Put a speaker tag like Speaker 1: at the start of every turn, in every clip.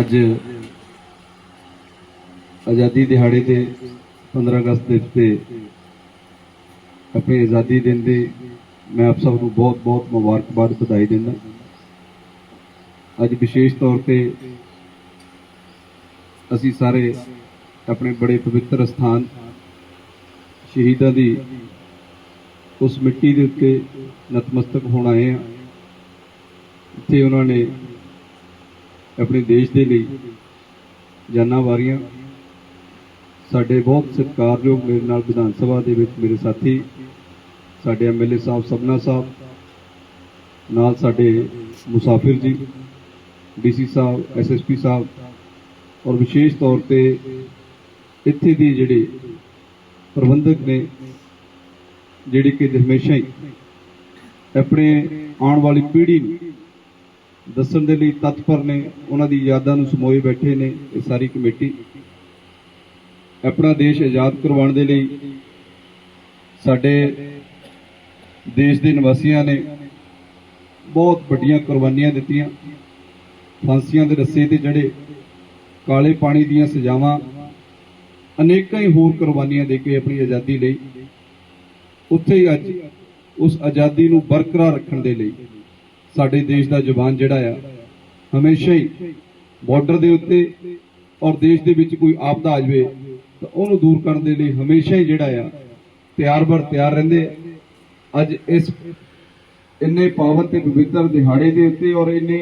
Speaker 1: ਅੱਜ ਆਜ਼ਾਦੀ ਦਿਹਾੜੇ ਤੇ 15 ਅਗਸਤ ਦੇ ਉੱਤੇ ਆਪਣੀ ਆਜ਼ਾਦੀ ਦਿਨ ਦੇ ਮੈਂ ਆਪ ਸਭ ਨੂੰ ਬਹੁਤ ਬਹੁਤ ਮੁਬਾਰਕਬਾਦ ਵਧਾਈ ਦਿੰਦਾ। ਅੱਜ ਵਿਸ਼ੇਸ਼ ਤੌਰ ਤੇ ਅਸੀਂ ਸਾਰੇ ਆਪਣੇ ਬੜੇ ਪਵਿੱਤਰ ਸਥਾਨ ਸ਼ਹੀਦਾਂ ਦੀ ਉਸ ਮਿੱਟੀ ਦੇ ਉੱਤੇ ਨਤਮਸਤਕ ਹੋਣ ਆਏ ਹਾਂ। ਇੱਥੇ ਉਹਨਾਂ ਨੇ ਆਪਣੇ ਦੇਸ਼ ਦੇ ਲਈ ਜਾਨਾਂ ਵਾਰੀਆਂ। ਸਾਡੇ ਬਹੁਤ ਸਤਿਕਾਰਯੋਗ ਮੇਰੇ ਨਾਲ ਵਿਧਾਨ ਸਭਾ ਦੇ ਵਿੱਚ ਮੇਰੇ ਸਾਥੀ, ਸਾਡੇ ਐਮਐਲਏ ਸਾਹਿਬ ਸਭਨਾ ਸਾਹਿਬ, ਨਾਲ ਸਾਡੇ ਮੁਸਾਫਿਰ ਜੀ ਡੀਸੀ ਸਾਹਿਬ ਐਸਐਸਪੀ ਸਾਹਿਬ, ਔਰ ਵਿਸ਼ੇਸ਼ ਤੌਰ ਤੇ ਇੱਥੇ ਦੀ ਜਿਹੜੇ ਪ੍ਰਬੰਧਕ ਨੇ, ਜਿਹੜੇ ਕਿ ਹਮੇਸ਼ਾ ਹੀ ਆਪਣੇ ਆਉਣ ਵਾਲੀ ਪੀੜ੍ਹੀ ਨੂੰ ਦੱਸਣ ਦੇ ਲਈ ਤਤਪਰ ਨੇ, ਉਹਨਾਂ ਦੀ ਯਾਦਾਂ ਨੂੰ ਸਮੋਏ ਬੈਠੇ ਨੇ ਇਹ ਸਾਰੀ ਕਮੇਟੀ। ਆਪਣਾ ਦੇਸ਼ ਆਜ਼ਾਦ ਕਰਵਾਉਣ ਦੇ ਲਈ ਸਾਡੇ ਦੇਸ਼ ਦੇ ਨਿਵਾਸੀਆਂ ਨੇ ਬਹੁਤ ਵੱਡੀਆਂ ਕੁਰਬਾਨੀਆਂ ਦਿੱਤੀਆਂ। ਫਾਂਸੀਆਂ ਦੇ ਰੱਸੇ ਤੇ ਜਿਹੜੇ ਕਾਲੇ ਪਾਣੀ ਦੀਆਂ ਸਜ਼ਾਵਾਂ, ਅਨੇਕਾਂ ਹੀ ਹੋਰ ਕੁਰਬਾਨੀਆਂ ਦੇ ਕੇ ਆਪਣੀ ਆਜ਼ਾਦੀ ਲਈ। ਉੱਥੇ ਹੀ ਅੱਜ ਉਸ ਆਜ਼ਾਦੀ ਨੂੰ ਬਰਕਰਾਰ ਰੱਖਣ ਦੇ ਲਈ ਸਾਡੇ ਦੇਸ਼ ਦਾ ਜਵਾਨ ਜਿਹੜਾ ਆ, ਹਮੇਸ਼ਾ ਹੀ ਬਾਰਡਰ ਦੇ ਉੱਤੇ ਔਰ ਦੇਸ਼ ਦੇ ਵਿੱਚ ਕੋਈ ਆਪਦਾ ਆ ਜਾਵੇ, ਤਾਂ ਉਹਨੂੰ ਦੂਰ ਕਰਨ ਦੇ ਲਈ ਹਮੇਸ਼ਾ ਹੀ ਜਿਹੜਾ ਆ, ਤਿਆਰ ਬਰ ਤਿਆਰ ਰਹਿੰਦੇ ਅੱਜ ਇਸ ਇੰਨੇ ਪਾਵਨ ਤੇ ਪਵਿੱਤਰ ਦਿਹਾੜੇ ਦੇ ਉੱਤੇ ਔਰ ਇੰਨੇ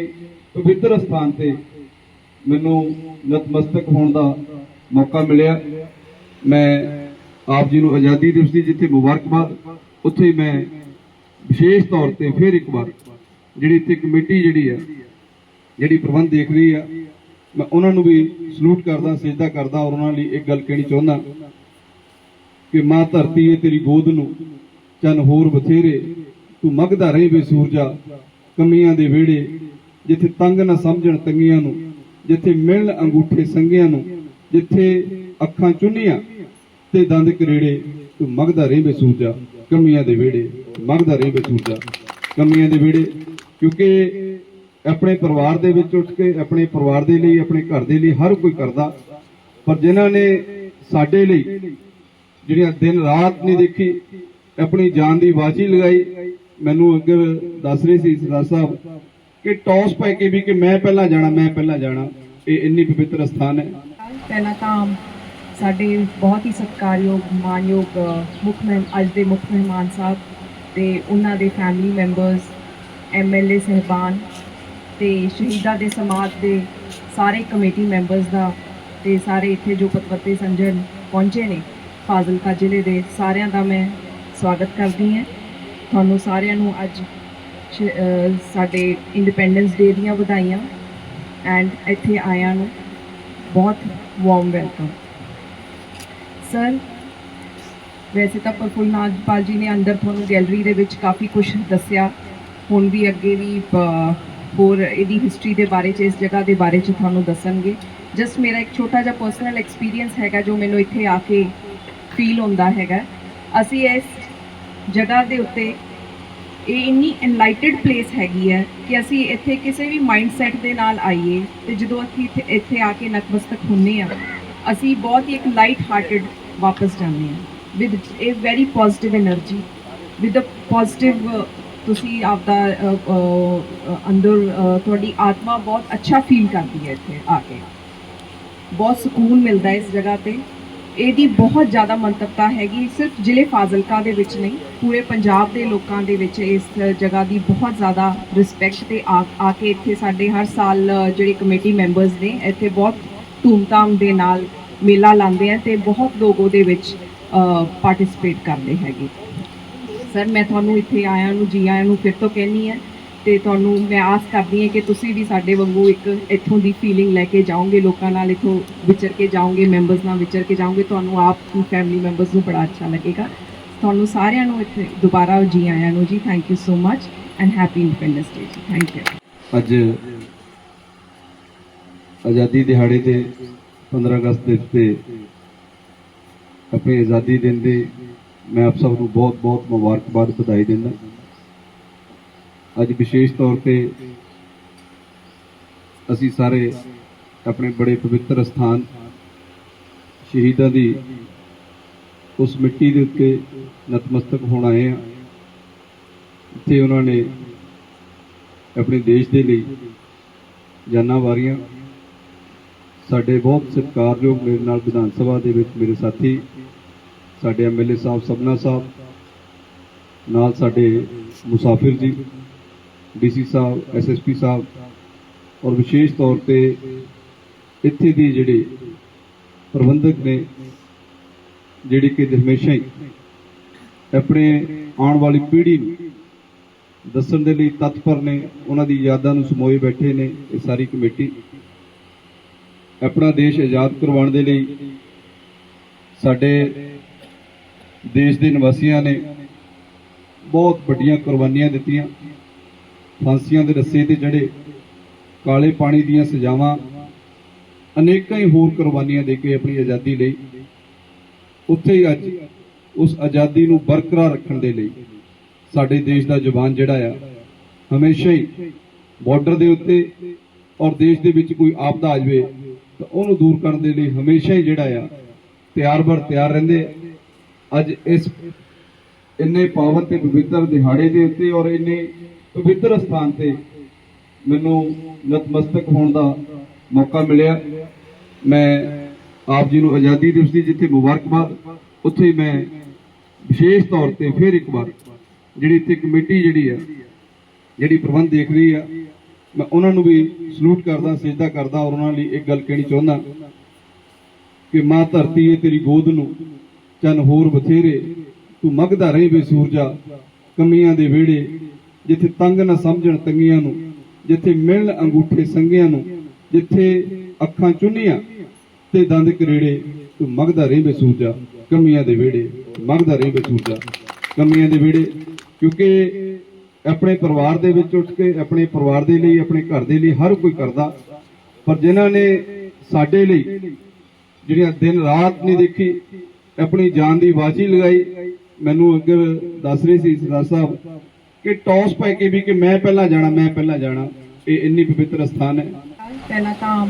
Speaker 1: ਪਵਿੱਤਰ ਸਥਾਨ ਤੇ ਮੈਨੂੰ ਨਤਮਸਤਕ ਹੋਣ ਦਾ ਮੌਕਾ ਮਿਲਿਆ। ਮੈਂ ਆਪ ਜੀ ਨੂੰ ਆਜ਼ਾਦੀ ਦਿਵਸ ਦੀ ਜਿੱਥੇ ਮੁਬਾਰਕਬਾਦ, ਉੱਥੇ ਮੈਂ ਵਿਸ਼ੇਸ਼ ਤੌਰ ਤੇ ਫਿਰ ਇੱਕ ਵਾਰ ਜਿਹੜੀ ਇੱਥੇ ਕਮੇਟੀ ਜਿਹੜੀ ਆ, ਜਿਹੜੀ ਪ੍ਰਬੰਧ ਦੇਖ ਰਹੀ ਆ, ਮੈਂ ਉਹਨਾਂ ਨੂੰ ਵੀ ਸਲੂਟ ਕਰਦਾ, ਸਜਦਾ ਕਰਦਾ ਔਰ ਉਹਨਾਂ ਲਈ ਇੱਕ ਗੱਲ ਕਹਿਣੀ ਚਾਹੁੰਦਾ ਕਿ ਮਾਂ ਧਰਤੀ ਏ ਤੇਰੀ ਗੋਦ ਨੂੰ, ਚੰਨ ਹੋਰ ਬਥੇਰੇ, ਤੂੰ ਮਗਦਾ ਰਹੇ ਵੇ ਸੂਰਜਾ, ਕਮੀਆਂ ਦੇ ਵਿਹੜੇ, ਜਿੱਥੇ ਤੰਗ ਨਾ ਸਮਝਣ ਤੰਗੀਆਂ ਨੂੰ, ਜਿੱਥੇ ਮਿਲਣ ਅੰਗੂਠੇ ਸੰਗਿਆਂ ਨੂੰ, ਜਿੱਥੇ ਅੱਖਾਂ ਚੁੰਨੀਆਂ ਤੇ ਦੰਦ ਕਰੇੜੇ, ਤੂੰ ਮਗਦਾ ਰਹੇ ਵੇ ਸੂਰਜਾ, ਕਮੀਆਂ ਦੇ ਵਿਹੜੇ, ਮਗਦਾ ਰਹੇ ਵੇ ਸੂਰਜਾ, ਕਮੀਆਂ ਦੇ ਵਿਹੜੇ ਕਿਉਂਕਿ ਆਪਣੇ ਪਰਿਵਾਰ ਦੇ ਵਿੱਚ ਉੱਠ ਕੇ, ਆਪਣੇ ਪਰਿਵਾਰ ਦੇ ਲਈ, ਆਪਣੇ ਘਰ ਦੇ ਲਈ ਹਰ ਕੋਈ ਕਰਦਾ। ਪਰ ਜਿਨ੍ਹਾਂ ਨੇ ਸਾਡੇ ਲਈ ਜਿਹੜੀਆਂ ਦਿਨ ਰਾਤ ਨਹੀਂ ਦੇਖੀ, ਆਪਣੀ ਜਾਨ ਦੀ ਬਾਜੀ ਲਗਾਈ, ਮੈਨੂੰ ਅੱਗੇ ਦੱਸ ਰਹੇ ਸੀ ਸਰਦਾਰ ਸਾਹਿਬ ਕਿ ਟੌਸ ਪੈ ਕੇ ਵੀ ਕਿ ਮੈਂ ਪਹਿਲਾਂ ਜਾਣਾ, ਮੈਂ ਪਹਿਲਾਂ ਜਾਣਾ, ਇਹ ਇੰਨੀ ਪਵਿੱਤਰ ਸਥਾਨ ਹੈ।
Speaker 2: ਪਹਿਲਾਂ ਤਾਂ ਸਾਡੇ ਬਹੁਤ ਹੀ ਸਤਿਕਾਰਯੋਗ, ਮਾਨਯੋਗ ਮੁੱਖ ਮਹਿਮ ਅੱਜ ਦੇ ਮੁੱਖ ਮਹਿਮਾਨ ਸਾਹਿਬ ਤੇ ਉਹਨਾਂ ਦੇ ਫੈਮਿਲੀ ਮੈਂਬਰਸ ਐਮਐਲਏ ਸਹਿਬਾਨ ਤੇ ਸ਼ਹੀਦਾਂ ਦੇ ਸਮਾਜ ਦੇ ਸਾਰੇ ਕਮੇਟੀ ਮੈਂਬਰਸ ਦਾ ਤੇ ਸਾਰੇ ਇੱਥੇ ਜੋ ਪਤਵਤੇ ਸੰਜਣ ਪਹੁੰਚੇ ਨੇ ਫਾਜ਼ਿਲਕਾ ਜ਼ਿਲ੍ਹੇ ਦੇ, ਸਾਰਿਆਂ ਦਾ ਮੈਂ ਸਵਾਗਤ ਕਰਦੀ ਹਾਂ। ਤੁਹਾਨੂੰ ਸਾਰਿਆਂ ਨੂੰ ਅੱਜ ਸਾਡੇ ਇੰਡੀਪੈਂਡੈਂਸ ਡੇ ਦੀਆਂ ਵਧਾਈਆਂ ਐਂਡ ਇੱਥੇ ਆਇਆਂ ਨੂੰ ਬਹੁਤ ਵਾਰਮ ਵੈਲਕਮ ਸਰ ਵੈਸੇ ਤਾਂ ਪ੍ਰਫੁੱਲ ਨਾਗਪਾਲ ਜੀ ਨੇ ਅੰਦਰ ਤੁਹਾਨੂੰ ਗੈਲਰੀ ਦੇ ਵਿੱਚ ਕਾਫੀ ਕੁਝ ਦੱਸਿਆ। ਹੁਣ ਵੀ ਅੱਗੇ ਵੀ ਹੋਰ ਇਹਦੀ ਹਿਸਟਰੀ ਦੇ ਬਾਰੇ 'ਚ, ਇਸ ਜਗ੍ਹਾ ਦੇ ਬਾਰੇ 'ਚ ਤੁਹਾਨੂੰ ਦੱਸਣਗੇ। ਜਸਟ ਮੇਰਾ ਇੱਕ ਛੋਟਾ ਜਿਹਾ ਪਰਸਨਲ ਐਕਸਪੀਰੀਅੰਸ ਹੈਗਾ ਜੋ ਮੈਨੂੰ ਇੱਥੇ ਆ ਕੇ ਫੀਲ ਹੁੰਦਾ ਹੈਗਾ। ਅਸੀਂ ਇਸ ਜਗ੍ਹਾ ਦੇ ਉੱਤੇ ਇਹ ਇੰਨੀ ਐਨਲਾਈਟਡ ਪਲੇਸ ਹੈਗੀ ਹੈ ਕਿ ਅਸੀਂ ਇੱਥੇ ਕਿਸੇ ਵੀ ਮਾਈਂਡਸੈਟ ਦੇ ਨਾਲ ਆਈਏ ਤੇ ਜਦੋਂ ਅਸੀਂ ਇੱਥੇ ਇੱਥੇ ਆ ਕੇ ਨਤਮਸਤਕ ਹੁੰਨੇ ਆ ਅਸੀਂ ਬਹੁਤ ਹੀ ਇੱਕ ਲਾਈਟ ਹਾਰਟਡ ਵਾਪਸ ਜਾਂਦੇ ਆ with a very positive energy with a positive ਤੁਸੀਂ ਆਪਦਾ ਅ, ਅੰਦਰ ਤੁਹਾਡੀ ਆਤਮਾ ਬਹੁਤ ਅੱਛਾ ਫੀਲ ਕਰਦੀ ਹੈ ਇੱਥੇ ਆ ਕੇ। ਬਹੁਤ ਸਕੂਨ ਮਿਲਦਾ ਇਸ ਜਗ੍ਹਾ ਤੇ। ਇਹਦੀ ਬਹੁਤ ਜ਼ਿਆਦਾ ਮੰਤਵਤਾ ਹੈਗੀ ਸਿਰਫ ਜ਼ਿਲ੍ਹੇ ਫਾਜ਼ਿਲਕਾ ਦੇ ਵਿੱਚ ਨਹੀਂ ਪੂਰੇ ਪੰਜਾਬ ਦੇ ਲੋਕਾਂ ਦੇ ਵਿੱਚ ਇਸ ਜਗ੍ਹਾ ਦੀ ਬਹੁਤ ਜ਼ਿਆਦਾ ਰਿਸਪੈਕਟ ਤੇ ਆ ਆ ਕੇ ਇੱਥੇ ਸਾਡੇ ਹਰ ਸਾਲ ਜਿਹੜੇ ਕਮੇਟੀ ਮੈਂਬਰਸ ਨੇ ਇੱਥੇ ਬਹੁਤ ਧੂਮਧਾਮ ਦੇ ਨਾਲ ਮੇਲਾ ਲਾਉਂਦੇ ਆ ਤੇ ਬਹੁਤ ਲੋਕ ਉਹਦੇ ਵਿੱਚ ਪਾਰਟਿਸਿਪੇਟ ਕਰਦੇ ਹੈਗੇ। ਸਰ, ਮੈਂ ਤੁਹਾਨੂੰ ਇੱਥੇ ਆਇਆਂ ਨੂੰ, ਜੀ ਆਇਆਂ ਨੂੰ ਫਿਰ ਤੋਂ ਕਹਿਣੀ ਹੈ ਤੇ ਤੁਹਾਨੂੰ ਮੈਂ ਆਸ ਕਰਦੀ ਹਾਂ ਕਿ ਤੁਸੀਂ ਵੀ ਸਾਡੇ ਵਾਂਗੂ ਇੱਕ ਇੱਥੋਂ ਦੀ ਫੀਲਿੰਗ ਲੈ ਕੇ ਜਾਓਗੇ, ਲੋਕਾਂ ਨਾਲ ਇੱਥੋਂ ਵਿਚਰ ਕੇ ਜਾਓਗੇ ਮੈਂਬਰਸ ਨਾਲ ਵਿਚਰ ਕੇ ਜਾਓਗੇ, ਤੁਹਾਨੂੰ ਆਪ ਨੂੰ ਫੈਮਿਲੀ ਮੈਂਬਰਸ ਨੂੰ ਬੜਾ ਅੱਛਾ ਲੱਗੇਗਾ। ਤੁਹਾਨੂੰ ਸਾਰਿਆਂ ਨੂੰ ਇੱਥੇ ਦੁਬਾਰਾ ਜੀ ਆਇਆਂ ਨੂੰ ਜੀ thank you so much and happy independence day ਜੀ ਥੈਂਕ ਯੂ
Speaker 1: ਅੱਜ ਆਜ਼ਾਦੀ ਦਿਹਾੜੇ ਤੇ 15 ਅਗਸਤ ਦੇ ਉੱਤੇ ਆਪਣੀ ਆਜ਼ਾਦੀ ਦਿਨ ਦੇ ਮੈਂ ਆਪ ਸਭ ਨੂੰ ਬਹੁਤ ਬਹੁਤ ਮੁਬਾਰਕਬਾਦ ਵਧਾਈ ਦਿੰਦਾ। ਅੱਜ ਵਿਸ਼ੇਸ਼ ਤੌਰ ਤੇ ਅਸੀਂ ਸਾਰੇ ਆਪਣੇ ਬੜੇ ਪਵਿੱਤਰ ਸਥਾਨ ਸ਼ਹੀਦਾਂ ਦੀ ਉਸ ਮਿੱਟੀ ਦੇ ਉੱਤੇ ਨਤਮਸਤਕ ਹੋਣ ਆਏ ਆ ਇੱਥੇ ਉਹਨਾਂ ਨੇ ਆਪਣੇ ਦੇਸ਼ ਦੇ ਲਈ ਜਾਨਾਂ ਵਾਰੀਆਂ। ਸਾਡੇ ਬਹੁਤ ਸਤਿਕਾਰਯੋਗ ਮੇਰੇ ਨਾਲ ਵਿਧਾਨ ਸਭਾ ਦੇ ਵਿੱਚ ਮੇਰੇ ਸਾਥੀ ਸਾਡੇ ਐਮਐਲਏ ਸਾਹਿਬ ਸਭਨਾ ਸਾਹਿਬ, ਨਾਲ ਸਾਡੇ ਮੁਸਾਫਿਰ ਜੀ, ਡੀਸੀ ਸਾਹਿਬ, ਐਸਐਸਪੀ ਸਾਹਿਬ, ਔਰ ਵਿਸ਼ੇਸ਼ ਤੌਰ ਤੇ ਇੱਥੇ ਦੀ ਜਿਹੜੇ ਪ੍ਰਬੰਧਕ ਨੇ, ਜਿਹੜੀ ਕਿ ਹਮੇਸ਼ਾ ਹੀ ਆਪਣੇ ਆਉਣ ਵਾਲੀ ਪੀੜ੍ਹੀ ਨੂੰ ਦੱਸਣ ਦੇ ਲਈ ਤਤਪਰ ਨੇ, ਉਹਨਾਂ ਦੀ ਯਾਦਾਂ ਨੂੰ ਸਮੋਏ ਬੈਠੇ ਨੇ ਇਹ ਸਾਰੀ ਕਮੇਟੀ। ਆਪਣਾ ਦੇਸ਼ ਆਜ਼ਾਦ ਕਰਵਾਉਣ ਦੇ ਲਈ ਸਾਡੇ ਦੇਸ਼ ਦੇ ਨਿਵਾਸੀਆਂ ਨੇ ਬਹੁਤ ਵੱਡੀਆਂ ਕੁਰਬਾਨੀਆਂ ਦਿੱਤੀਆਂ ਫਾਂਸੀਆਂ ਦੇ ਰੱਸੇ ਤੇ ਜਿਹੜੇ ਕਾਲੇ ਪਾਣੀ ਦੀਆਂ ਸਜ਼ਾਵਾਂ, ਅਨੇਕਾਂ ਹੀ ਹੋਰ ਕੁਰਬਾਨੀਆਂ ਦੇ ਕੇ ਆਪਣੀ ਆਜ਼ਾਦੀ ਲਈ ਉੱਥੇ ਹੀ ਅੱਜ ਉਸ ਆਜ਼ਾਦੀ ਨੂੰ ਬਰਕਰਾਰ ਰੱਖਣ ਦੇ ਲਈ ਸਾਡੇ ਦੇਸ਼ ਦਾ ਜਵਾਨ ਜਿਹੜਾ ਆ, ਹਮੇਸ਼ਾ ਹੀ ਬਾਰਡਰ ਦੇ ਉੱਤੇ ਔਰ ਦੇਸ਼ ਦੇ ਵਿੱਚ ਕੋਈ ਆਪਦਾ ਆ ਜਾਵੇ ਤਾਂ ਉਹਨੂੰ ਦੂਰ ਕਰਨ ਦੇ ਲਈ ਹਮੇਸ਼ਾ ਹੀ ਜਿਹੜਾ ਆ ਤਿਆਰ ਬਰ ਤਿਆਰ ਰਹਿੰਦੇ ਆ। ਅੱਜ ਇਸ ਇੰਨੇ ਪਾਵਨ ਤੇ ਪਵਿੱਤਰ ਦਿਹਾੜੇ ਦੇ ਉੱਤੇ ਔਰ ਇੰਨੇ ਪਵਿੱਤਰ ਸਥਾਨ ਤੇ ਮੈਨੂੰ ਨਤਮਸਤਕ ਹੋਣ ਦਾ ਮੌਕਾ ਮਿਲਿਆ। ਮੈਂ ਆਪ ਜੀ ਨੂੰ ਆਜ਼ਾਦੀ ਦਿਵਸ ਦੀ ਜਿੱਥੇ ਮੁਬਾਰਕਬਾਦ, ਉੱਥੇ ਮੈਂ ਵਿਸ਼ੇਸ਼ ਤੌਰ ਤੇ ਫਿਰ ਇੱਕ ਵਾਰ ਜਿਹੜੀ ਇੱਥੇ ਕਮੇਟੀ ਜਿਹੜੀ ਆ, ਜਿਹੜੀ ਪ੍ਰਬੰਧ ਦੇਖ ਰਹੀ ਆ, ਮੈਂ ਉਹਨਾਂ ਨੂੰ ਵੀ ਸਲੂਟ ਕਰਦਾ, ਸਜਦਾ ਕਰਦਾ ਔਰ ਉਹਨਾਂ ਲਈ ਇੱਕ ਗੱਲ ਕਹਿਣੀ ਚਾਹੁੰਦਾ ਕਿ ਮਾਂ ਧਰਤੀ ਏ ਤੇਰੀ ਗੋਦ ਨੂੰ ਚੰਨ ਹੋਰ ਬਥੇਰੇ, ਤੂੰ ਮਗਦਾ ਰਹੀ ਵੇ ਸੂਰਜਾ, ਕਮੀਆਂ ਦੇ ਵਿਹੜੇ, ਜਿੱਥੇ ਤੰਗ ਨਾ ਸਮਝਣ ਤੰਗੀਆਂ ਨੂੰ, ਜਿੱਥੇ ਮਿਲਣ ਅੰਗੂਠੇ ਸੰਗਿਆਂ ਨੂੰ, ਜਿੱਥੇ ਅੱਖਾਂ ਚੁੰਨੀਆਂ ਤੇ ਦੰਦ ਕਰੇੜੇ, ਤੂੰ ਮਗਦਾ ਰਹੀ ਵੇ ਸੂਰਜਾ, ਕਮੀਆਂ ਦੇ ਵਿਹੜੇ, ਮੰਗਦਾ ਰਹੀ ਵੇ ਸੂਰਜਾ, ਕਮੀਆਂ ਦੇ ਵਿਹੜੇ, ਕਿਉਂਕਿ ਆਪਣੇ ਪਰਿਵਾਰ ਦੇ ਵਿੱਚ ਉੱਠ ਕੇ, ਆਪਣੇ ਪਰਿਵਾਰ ਦੇ ਲਈ, ਆਪਣੇ ਘਰ ਦੇ ਲਈ ਹਰ ਕੋਈ ਕਰਦਾ, ਪਰ ਜਿਨ੍ਹਾਂ ਨੇ ਸਾਡੇ ਲਈ ਜਿਹੜੀਆਂ ਦਿਨ ਰਾਤ ਨਹੀਂ ਦੇਖੀ ਆਪਣੀ ਜਾਨ ਦੀ ਬਾਜੀ ਲਗਾਈ। ਮੈਨੂੰ ਅੱਗੇ ਦੱਸ ਰਹੇ ਸੀ ਸਰਦਾਰ ਸਾਹਿਬ ਕਿ ਟੌਸ ਪੈ ਕੇ ਵੀ ਕਿ ਮੈਂ ਪਹਿਲਾਂ ਜਾਣਾ, ਮੈਂ ਪਹਿਲਾਂ ਜਾਣਾ। ਇਹ ਇੰਨੀ ਪਵਿੱਤਰ ਸਥਾਨ ਹੈ।
Speaker 2: ਪਹਿਲਾਂ ਤਾਂ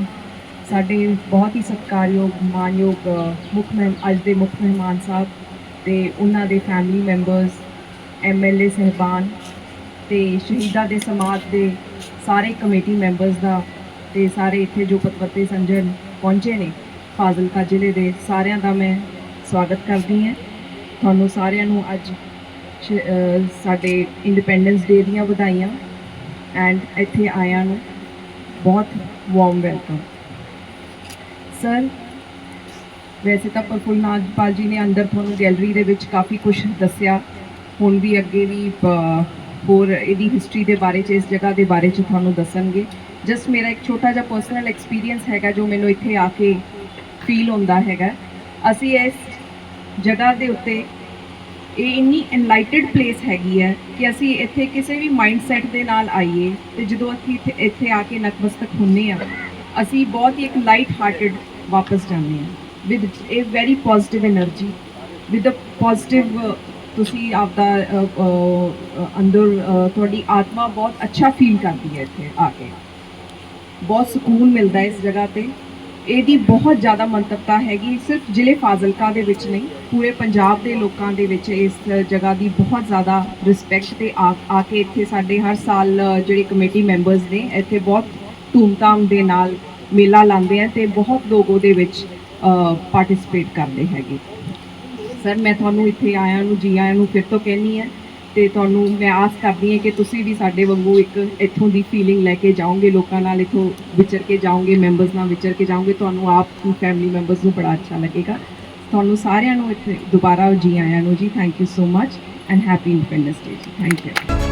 Speaker 2: ਸਾਡੇ ਬਹੁਤ ਹੀ ਸਤਿਕਾਰਯੋਗ, ਮਾਨਯੋਗ ਮੁੱਖ ਮਹਿਮ, ਅੱਜ ਦੇ ਮੁੱਖ ਮਹਿਮਾਨ ਸਾਹਿਬ ਤੇ ਉਹਨਾਂ ਦੇ ਫੈਮਿਲੀ ਮੈਂਬਰਸ ਐਮਐਲਏ ਸਹਿਬਾਨ ਤੇ ਸ਼ਹੀਦਾਂ ਦੇ ਸਮਾਜ ਦੇ ਸਾਰੇ ਕਮੇਟੀ ਮੈਂਬਰਸ ਦਾ ਤੇ ਸਾਰੇ ਇੱਥੇ ਜੋ ਪਤਵਤੇ ਸੰਜਨ ਪਹੁੰਚੇ ਨੇ, ਫਾਜ਼ਿਲਕਾ ਜ਼ਿਲ੍ਹੇ ਦੇ ਸਾਰਿਆਂ ਦਾ ਮੈਂ ਸਵਾਗਤ ਕਰਦੀ ਹਾਂ। ਤੁਹਾਨੂੰ ਸਾਰਿਆਂ ਨੂੰ ਅੱਜ ਸਾਡੇ ਇੰਡੀਪੈਂਡੈਂਸ ਡੇ ਦੀਆਂ ਵਧਾਈਆਂ ਐਂਡ ਇੱਥੇ ਆਇਆਂ ਨੂੰ ਬਹੁਤ ਵਾਰਮ ਵੈਲਕਮ ਸਰ ਵੈਸੇ ਤਾਂ ਪ੍ਰਫੁੱਲ ਨਾਗਪਾਲ ਜੀ ਨੇ ਅੰਦਰ ਤੁਹਾਨੂੰ ਗੈਲਰੀ ਦੇ ਵਿੱਚ ਕਾਫੀ ਕੁਝ ਦੱਸਿਆ। ਹੁਣ ਵੀ ਅੱਗੇ ਵੀ ਹੋਰ ਇਹਦੀ ਹਿਸਟਰੀ ਦੇ ਬਾਰੇ ਚ, ਇਸ ਜਗ੍ਹਾ ਦੇ ਬਾਰੇ ਚ ਤੁਹਾਨੂੰ ਦੱਸਣਗੇ। ਜਸਟ ਮੇਰਾ ਇੱਕ ਛੋਟਾ ਜਿਹਾ ਪਰਸਨਲ ਐਕਸਪੀਰੀਅੰਸ ਹੈਗਾ ਜੋ ਮੈਨੂੰ ਇੱਥੇ ਆ ਕੇ ਫੀਲ ਹੁੰਦਾ ਹੈਗਾ। ਅਸੀਂ ਇਸ ਜਗ੍ਹਾ ਦੇ ਉੱਤੇ ਇਹ ਇੰਨੀ ਇਨਲਾਈਟਡ ਪਲੇਸ ਹੈਗੀ ਹੈ ਕਿ ਅਸੀਂ ਇੱਥੇ ਕਿਸੇ ਵੀ ਮਾਈਂਡ ਸੈਟ ਦੇ ਨਾਲ ਆਈਏ ਤੇ ਜਦੋਂ ਅਸੀਂ ਇੱਥੇ ਇੱਥੇ ਆ ਕੇ ਨਤਮਸਤਕ ਹੁੰਨੇ ਆ ਅਸੀਂ ਬਹੁਤ ਹੀ ਇੱਕ ਲਾਈਟ ਹਾਰਟਡ ਵਾਪਸ ਜਾਂਦੇ ਆ with a very positive energy with a positive ਤੁਸੀਂ ਆਪ ਦਾ ਅੰਦਰ ਤੁਹਾਡੀ ਆਤਮਾ ਬਹੁਤ ਅੱਛਾ ਫੀਲ ਕਰਦੀ ਹੈ ਇੱਥੇ ਆ ਕੇ। ਬਹੁਤ ਸਕੂਨ ਮਿਲਦਾ ਇਸ ਜਗ੍ਹਾ ਤੇ। ਇਹਦੀ ਬਹੁਤ ਜ਼ਿਆਦਾ ਮੰਤਵਤਾ ਹੈਗੀ, ਸਿਰਫ ਜ਼ਿਲ੍ਹੇ ਫਾਜ਼ਿਲਕਾ ਦੇ ਵਿੱਚ ਨਹੀਂ, ਪੂਰੇ ਪੰਜਾਬ ਦੇ ਲੋਕਾਂ ਦੇ ਵਿੱਚ ਇਸ ਜਗ੍ਹਾ ਦੀ ਬਹੁਤ ਜ਼ਿਆਦਾ ਰਿਸਪੈਕਟ ਤੇ ਆ ਆ ਕੇ ਇੱਥੇ ਸਾਡੇ ਹਰ ਸਾਲ ਜਿਹੜੇ ਕਮੇਟੀ ਮੈਂਬਰਸ ਨੇ, ਇੱਥੇ ਬਹੁਤ ਧੂਮਧਾਮ ਦੇ ਨਾਲ ਮੇਲਾ ਲਾਉਂਦੇ ਆ ਤੇ ਬਹੁਤ ਲੋਕ ਉਹਦੇ ਵਿੱਚ ਪਾਰਟਿਸਿਪੇਟ ਕਰਦੇ ਹੈਗੇ। ਸਰ ਮੈਂ ਤੁਹਾਨੂੰ ਇੱਥੇ ਆਇਆਂ ਨੂੰ, ਜੀ ਆਇਆਂ ਨੂੰ ਫਿਰ ਤੋਂ ਕਹਿਣੀ ਹੈ ਤੇ ਤੁਹਾਨੂੰ ਮੈਂ ਆਸ ਕਰਦੀ ਹਾਂ ਕਿ ਤੁਸੀਂ ਵੀ ਸਾਡੇ ਵਾਂਗੂ ਇੱਕ ਇੱਥੋਂ ਦੀ ਫੀਲਿੰਗ ਲੈ ਕੇ ਜਾਓਗੇ, ਲੋਕਾਂ ਨਾਲ ਇੱਥੋਂ ਵਿਚਰ ਕੇ ਜਾਓਗੇ ਮੈਂਬਰਸ ਨਾਲ ਵਿਚਰ ਕੇ ਜਾਓਗੇ, ਤੁਹਾਨੂੰ ਆਪ ਨੂੰ ਫੈਮਿਲੀ ਮੈਂਬਰਸ ਨੂੰ ਬੜਾ ਅੱਛਾ ਲੱਗੇਗਾ। ਤੁਹਾਨੂੰ ਸਾਰਿਆਂ ਨੂੰ ਇੱਥੇ ਦੁਬਾਰਾ ਜੀ ਆਇਆਂ ਨੂੰ ਜੀ thank you so much and happy independence day ਜੀ। Thank you